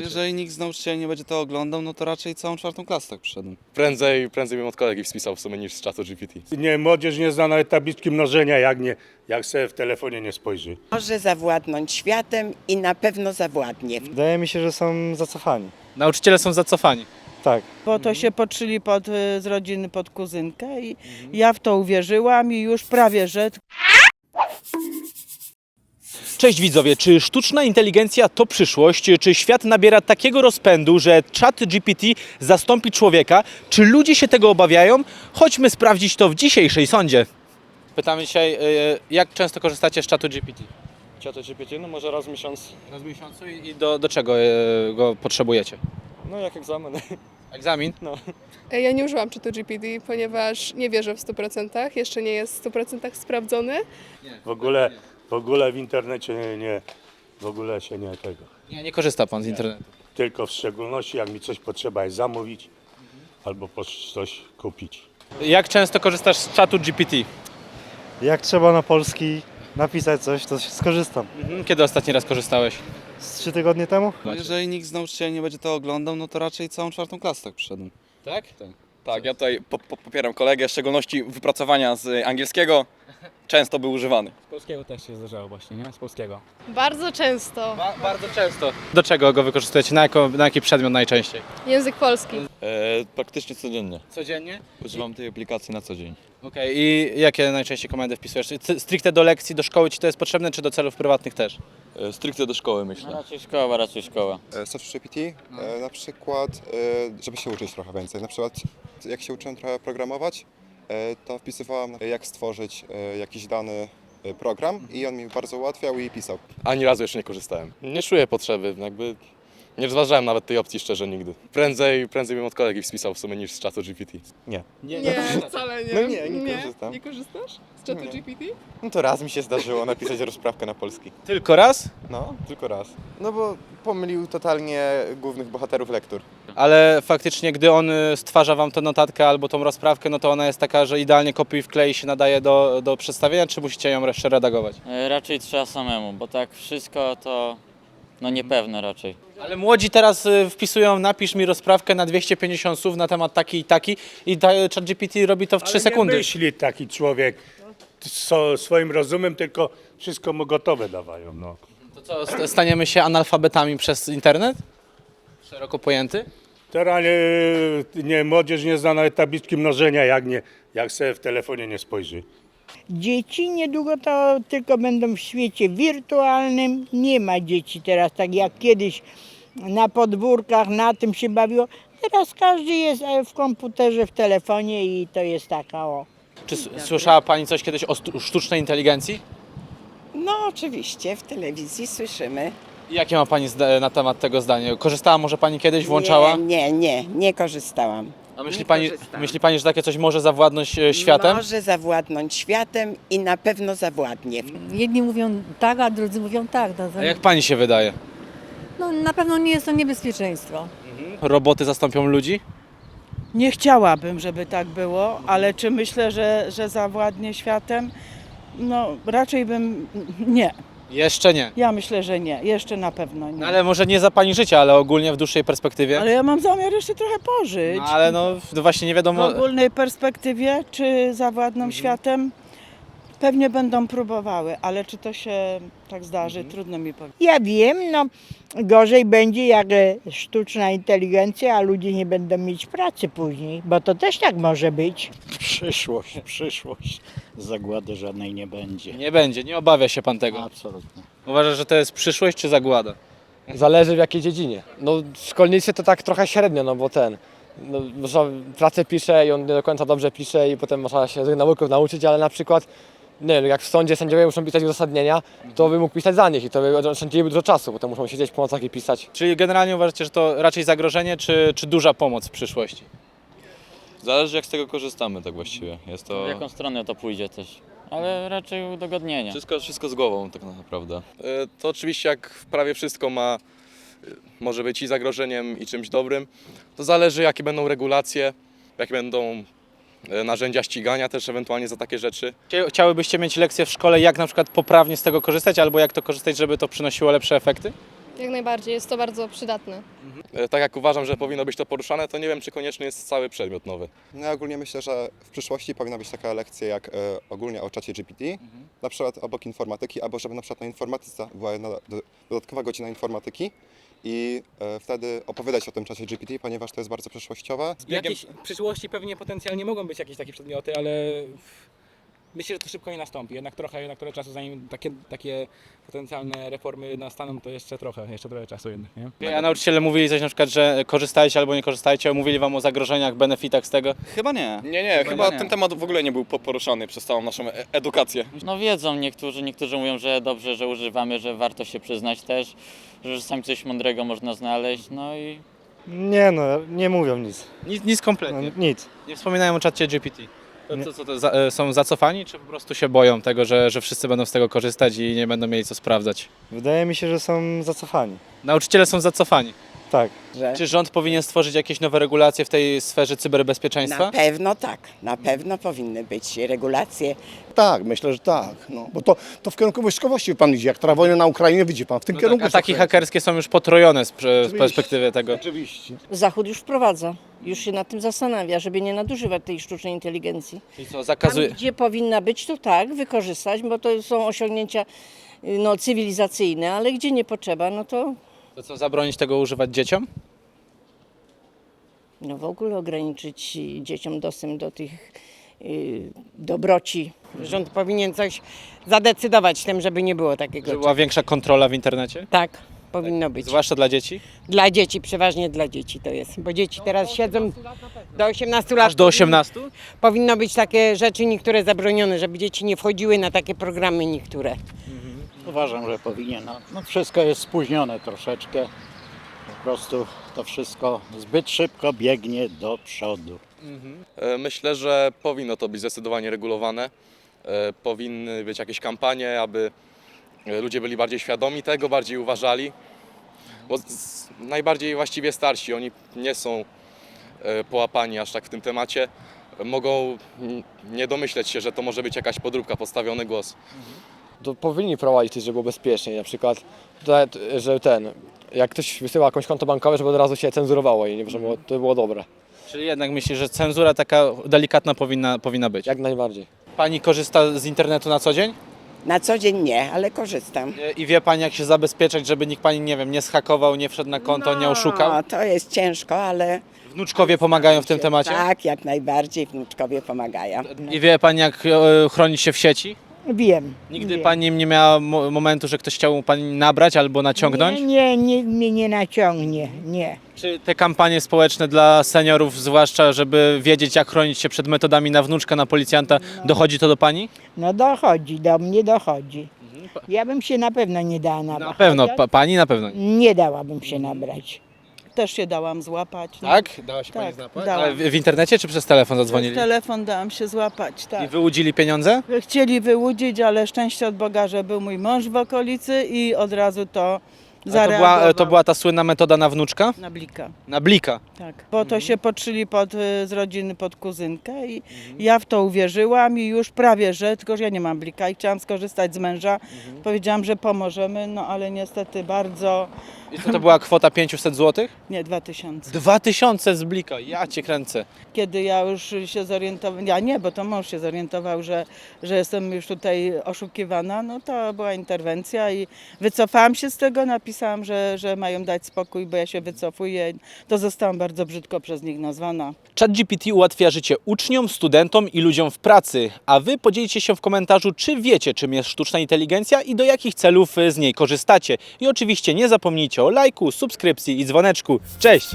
No, jeżeli nikt z nauczycieli nie będzie to oglądał, no to raczej całą czwartą klasę tak przyszedłem. Prędzej, prędzej bym od kolegi spisał w sumie niż z czatu GPT. Nie, młodzież nie zna nawet tabliczki mnożenia, jak nie, jak sobie w telefonie nie spojrzy. Może zawładnąć światem i na pewno zawładnie. Wydaje mi się, że są zacofani. Nauczyciele są zacofani. Tak. bo to się podszyli pod, y, z rodziny pod kuzynkę i ja w to uwierzyłam i już prawie, że Cześć widzowie, czy sztuczna inteligencja to przyszłość? Czy świat nabiera takiego rozpędu, że chat GPT zastąpi człowieka? Czy ludzie się tego obawiają? Chodźmy sprawdzić to w dzisiejszej sądzie. Pytamy dzisiaj, y, jak często korzystacie z czatu GPT? Czatu GPT, no może raz w miesiąc. Raz w miesiącu i do, do czego y, go potrzebujecie? No jak egzamin. Egzamin? Ja nie użyłam czytu GPT, ponieważ nie wierzę w 100%, jeszcze nie jest w 100% sprawdzony. W ogóle, w ogóle w internecie nie, nie, w ogóle się nie tego. Nie, nie korzysta pan z internetu. Tylko w szczególności jak mi coś potrzeba jest zamówić albo coś kupić. Jak często korzystasz z czatu GPT? Jak trzeba na polski napisać coś, to się skorzystam. Mhm. Kiedy ostatni raz korzystałeś? Z trzy tygodnie temu? No, jeżeli nikt z nauczycieli nie będzie to oglądał, no to raczej całą czwartą klasę tak przyszedłem. Tak? Tak, ja tutaj po, po, popieram kolegę, w szczególności wypracowania z angielskiego często był używany. Z polskiego też się zdarzało właśnie, nie? Z polskiego. Bardzo często. Ba- bardzo często. Do czego go wykorzystujecie? Na, jako, na jaki przedmiot najczęściej? Język polski. E, praktycznie codziennie. Codziennie? Używam tej aplikacji na co dzień. Okej, i jakie najczęściej komendy wpisujesz? C- Stricte do lekcji, do szkoły ci to jest potrzebne, czy do celów prywatnych też? E, stricte do szkoły myślę. Raczej szkoła, raczej szkoła. ChatGPT e, na przykład, e, żeby się uczyć trochę więcej. Na przykład jak się uczyłem trochę programować, e, to wpisywałem e, jak stworzyć e, jakiś dany e, program i on mi bardzo ułatwiał i pisał. Ani razu jeszcze nie korzystałem. Nie czuję potrzeby, jakby nie rozważałem nawet tej opcji szczerze nigdy. Prędzej, prędzej bym od kolegi spisał w sumie niż z czatu GPT. Nie, wcale nie. No nie, nie korzystam. Nie korzystasz z czatu Nie. GPT? No to raz mi się zdarzyło napisać rozprawkę na polski. Tylko raz? No, tylko raz. No bo pomylił totalnie głównych bohaterów lektur. Ale faktycznie, gdy on y, stwarza wam tę notatkę albo tą rozprawkę, no to ona jest taka, że idealnie kopiuj wklei się nadaje do, do przedstawienia, czy musicie ją jeszcze redagować? E, Raczej trzeba samemu, bo tak wszystko to no niepewne raczej. Ale młodzi teraz y, wpisują, napisz mi rozprawkę na 250 słów na temat taki i taki i ta, ChatGPT robi to w 3 Ale sekundy. Nie myśli taki człowiek so, swoim rozumem, tylko wszystko mu gotowe dawają. No. To co, st- staniemy się analfabetami przez internet? Szeroko pojęty? Teraz nie, nie, młodzież nie zna nawet tabliczki mnożenia, jak, nie, jak sobie w telefonie nie spojrzy. dzieci niedługo to tylko będą w świecie wirtualnym. Nie ma dzieci teraz tak jak kiedyś na podwórkach, na tym się bawiło. Teraz każdy jest e, w komputerze, w telefonie i to jest taka o. Czy s- słyszała Pani coś kiedyś o stu- sztucznej inteligencji? No oczywiście, w telewizji słyszymy. I Jakie ma Pani zda- na temat tego zdanie? Korzystała może Pani kiedyś, włączała? Nie, nie, nie, nie korzystałam. A myśli nie pani, myśli pani, że takie coś może zawładnąć e, światem? Może zawładnąć światem i na pewno zawładnie. Jedni mówią tak, a drudzy mówią tak. No, A jak pani się wydaje? no, na pewno nie jest to niebezpieczeństwo. Roboty zastąpią ludzi? Nie chciałabym, żeby tak było, ale czy myślę, że, że zawładnie światem? No raczej bym nie. Jeszcze nie. Ja myślę, że nie. Jeszcze na pewno nie. No ale może nie za pani życia, ale ogólnie w dłuższej perspektywie. Ale ja mam zamiar jeszcze trochę pożyć. No, ale no, no właśnie nie W wiadomo. ogólnej perspektywie, czy zawładną Mhm. światem, pewnie będą próbowały, ale czy to się tak zdarzy, trudno mi powiedzieć. Ja wiem, no gorzej będzie jak sztuczna inteligencja, a ludzie nie będą mieć pracy później, bo to też tak może być. Przyszłość, przyszłość. Zagłady żadnej nie będzie. Nie będzie, nie obawia się pan tego. Absolutnie. Uważa, że to jest przyszłość czy zagłada? Zależy w jakiej dziedzinie. No w szkolnictwie to tak trochę średnio, no bo ten, no, można, pracę pisze i on nie do końca dobrze pisze i potem można się nauków nauczyć, ale na przykład nie wiem, jak w sądzie sędziowie muszą pisać uzasadnienia, to by mógł pisać za nich i to by sędziowie dużo czasu, bo to muszą siedzieć po nocach i pisać. Czyli generalnie uważacie, że to raczej zagrożenie czy, czy duża pomoc w przyszłości? Zależy jak z tego korzystamy tak właściwie. Jest to W jaką stronę to pójdzie też, ale raczej udogodnienia. wszystko, wszystko z głową tak naprawdę. E, To oczywiście jak prawie wszystko ma, e, może być i zagrożeniem i czymś dobrym. To zależy jakie będą regulacje, jakie będą narzędzia ścigania też ewentualnie za takie rzeczy. Chcia- Chciałybyście mieć lekcje w szkole, jak na przykład poprawnie z tego korzystać, albo jak to korzystać, żeby to przynosiło lepsze efekty? Jak najbardziej, jest to bardzo przydatne. E, Tak jak uważam, że powinno być to poruszane, to nie wiem, czy koniecznie jest cały przedmiot nowy. No ja ogólnie myślę, że w przyszłości powinna być taka lekcja jak e, ogólnie o czacie GPT, na przykład obok informatyki, albo żeby na przykład na informatyce była jedna do, dodatkowa godzina informatyki i e, wtedy opowiadać o tym czacie GPT, ponieważ to jest bardzo przyszłościowe. Jakieś w przyszłości pewnie potencjalnie mogą być jakieś takie przedmioty, ale myślę, że to szybko nie nastąpi. Jednak trochę, jednak trochę czasu, zanim takie, takie potencjalne reformy nastaną, to jeszcze trochę, jeszcze trochę czasu jednak, nie? A nauczyciele mówili coś na przykład, że korzystajcie albo nie korzystajcie, mówili wam o zagrożeniach, benefitach z tego? Chyba nie. Nie, nie, Chyba chyba nie. ten temat w ogóle nie był po- poruszany przez całą naszą e- edukację. No wiedzą niektórzy, niektórzy mówią, że dobrze, że używamy, że warto się przyznać też, że czasami coś mądrego można znaleźć, no i Nie no, nie mówią nic. Nic, nic No, kompletnie. nic. Nie wspominają o czacie GPT. To, co to za, e, są zacofani, czy po prostu się boją tego, że, że wszyscy będą z tego korzystać i nie będą mieli co sprawdzać? Wydaje mi się, że są zacofani. Nauczyciele są zacofani. Tak. Że Czy rząd powinien stworzyć jakieś nowe regulacje w tej sferze cyberbezpieczeństwa? na pewno tak, na pewno powinny być regulacje. Tak, myślę, że tak. No, bo to, to w kierunku wojskowości pan idzie. Jak trwa wojna na Ukrainie, widzi pan, w tym No kierunku tak, się ataki kręci. hakerskie są już potrojone z, prze- z perspektywy tego. Oczywiście. Zachód już wprowadza, już się nad tym zastanawia, żeby nie nadużywać tej sztucznej inteligencji. Czyli co, Tam, zakazuje... gdzie powinna być, to tak, wykorzystać, bo to są osiągnięcia y, no, cywilizacyjne, ale gdzie nie potrzeba, no to To co, zabronić tego używać dzieciom? no, w ogóle ograniczyć y, dzieciom dostęp do tych y, dobroci. Rząd powinien coś zadecydować tym, żeby nie było takiego. Żeby była większa kontrola w internecie? Tak, powinno być. Zwłaszcza dla dzieci? Dla dzieci, przeważnie dla dzieci to jest. Bo dzieci teraz siedzą do 18 lat. Aż do 18? Powinno być takie rzeczy niektóre zabronione, żeby dzieci nie wchodziły na takie programy niektóre. Uważam, że powinien. No, no wszystko jest spóźnione troszeczkę. Po prostu to wszystko zbyt szybko biegnie do przodu. E, Myślę, że powinno to być zdecydowanie regulowane. E, Powinny być jakieś kampanie, aby e, ludzie byli bardziej świadomi tego, bardziej uważali. Bo z- z- najbardziej właściwie starsi, oni nie są e, połapani aż tak w tym temacie. Mogą mm, nie domyśleć się, że to może być jakaś podróbka, podstawiony głos. To powinni prowadzić, żeby było bezpiecznie. Na przykład, to, że ten, jak ktoś wysyła jakąś konto bankowe, żeby od razu się cenzurowało i nie, żeby było, to by było dobre. Czyli jednak myślisz, że cenzura taka delikatna powinna, powinna być? Jak najbardziej. Pani korzysta z internetu na co dzień? Na co dzień nie, ale korzystam. E, I wie Pani jak się zabezpieczać, żeby nikt Pani, nie wiem, nie schakował, nie wszedł na konto, nie oszukał? No, to jest ciężko, ale Wnuczkowie pomagają w tym temacie? tak, jak najbardziej wnuczkowie pomagają. I wie Pani jak e, chronić się w sieci? Wiem. Nigdy wiem. Pani nie miała mo- momentu, że ktoś chciał Pani nabrać albo naciągnąć? Nie, nie, nie, mnie nie naciągnie, nie. Czy te kampanie społeczne dla seniorów, zwłaszcza, żeby wiedzieć jak chronić się przed metodami na wnuczka, na policjanta, dochodzi to do Pani? No dochodzi, do mnie dochodzi. Ja bym się na pewno nie dała nabrać. Na pewno, pa, Pani na pewno. Nie dałabym się nabrać. Też się dałam złapać. no. Tak? Dała się Tak, Pani złapać? dałam. Ale w, w internecie czy przez telefon zadzwonili? Przez telefon dałam się złapać, I tak. wyłudzili pieniądze? Chcieli wyłudzić, ale szczęście od Boga, że był mój mąż w okolicy i od razu to A to była, to była ta słynna metoda na wnuczka? Na blika, Na blika. tak. Bo to się podszyli pod, y, z rodziny pod kuzynkę i ja w to uwierzyłam i już prawie, że, tylko że ja nie mam blika i chciałam skorzystać z męża. Powiedziałam, że pomożemy, no ale niestety bardzo, I to, to była kwota 500 zł? nie, 2000. 2000 z blika, ja cię kręcę. Kiedy ja już się zorientowałam, ja nie, bo to mąż się zorientował, że, że jestem już tutaj oszukiwana, no to była interwencja i wycofałam się z tego, napisałam, że, że mają dać spokój, bo ja się wycofuję. To zostałam bardzo brzydko przez nich nazwana. ChatGPT ułatwia życie uczniom, studentom i ludziom w pracy, a wy podzielicie się w komentarzu, czy wiecie, czym jest sztuczna inteligencja i do jakich celów y, z niej korzystacie. I oczywiście nie zapomnijcie o lajku, subskrypcji i dzwoneczku. Cześć!